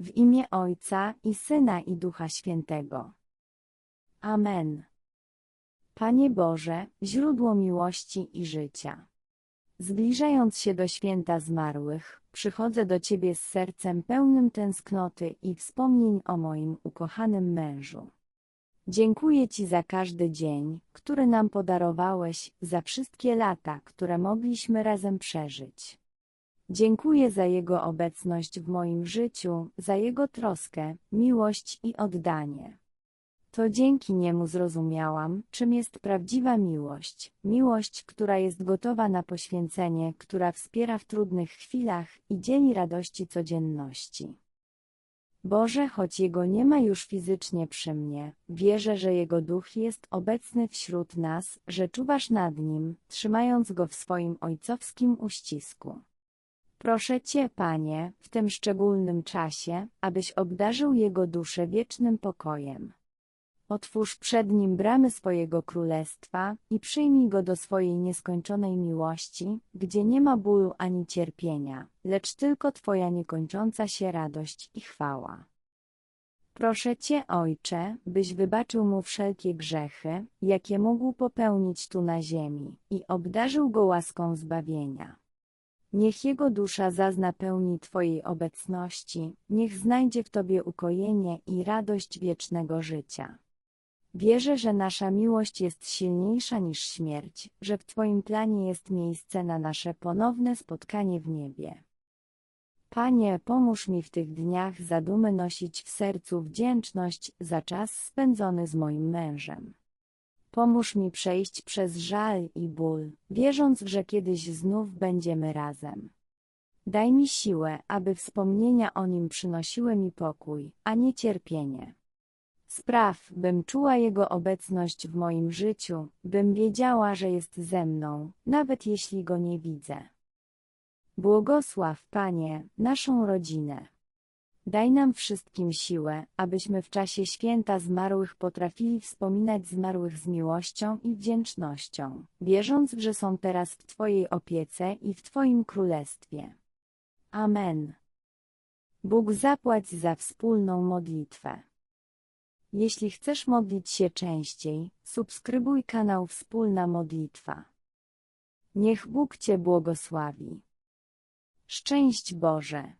W imię Ojca i Syna i Ducha Świętego. Amen. Panie Boże, źródło miłości i życia. Zbliżając się do święta zmarłych, przychodzę do Ciebie z sercem pełnym tęsknoty i wspomnień o moim ukochanym mężu. Dziękuję Ci za każdy dzień, który nam podarowałeś, za wszystkie lata, które mogliśmy razem przeżyć. Dziękuję za Jego obecność w moim życiu, za Jego troskę, miłość i oddanie. To dzięki niemu zrozumiałam, czym jest prawdziwa miłość. Miłość, która jest gotowa na poświęcenie, która wspiera w trudnych chwilach i dzieli radości codzienności. Boże, choć Jego nie ma już fizycznie przy mnie, wierzę, że Jego duch jest obecny wśród nas, że czuwasz nad nim, trzymając go w swoim ojcowskim uścisku. Proszę Cię, Panie, w tym szczególnym czasie, abyś obdarzył Jego duszę wiecznym pokojem. Otwórz przed nim bramy swojego królestwa i przyjmij go do swojej nieskończonej miłości, gdzie nie ma bólu ani cierpienia, lecz tylko Twoja niekończąca się radość i chwała. Proszę Cię, Ojcze, byś wybaczył mu wszelkie grzechy, jakie mógł popełnić tu na ziemi, i obdarzył go łaską zbawienia. Niech jego dusza zazna pełni Twojej obecności, niech znajdzie w Tobie ukojenie i radość wiecznego życia. Wierzę, że nasza miłość jest silniejsza niż śmierć, że w Twoim planie jest miejsce na nasze ponowne spotkanie w niebie. Panie, pomóż mi w tych dniach zadumy nosić w sercu wdzięczność za czas spędzony z moim mężem. Pomóż mi przejść przez żal i ból, wierząc, że kiedyś znów będziemy razem. Daj mi siłę, aby wspomnienia o nim przynosiły mi pokój, a nie cierpienie. Spraw, bym czuła Jego obecność w moim życiu, bym wiedziała, że jest ze mną, nawet jeśli Go nie widzę. Błogosław, Panie, naszą rodzinę. Daj nam wszystkim siłę, abyśmy w czasie święta zmarłych potrafili wspominać zmarłych z miłością i wdzięcznością, wierząc, że są teraz w Twojej opiece i w Twoim królestwie. Amen. Bóg zapłać za wspólną modlitwę. Jeśli chcesz modlić się częściej, subskrybuj kanał Wspólna Modlitwa. Niech Bóg Cię błogosławi. Szczęść Boże.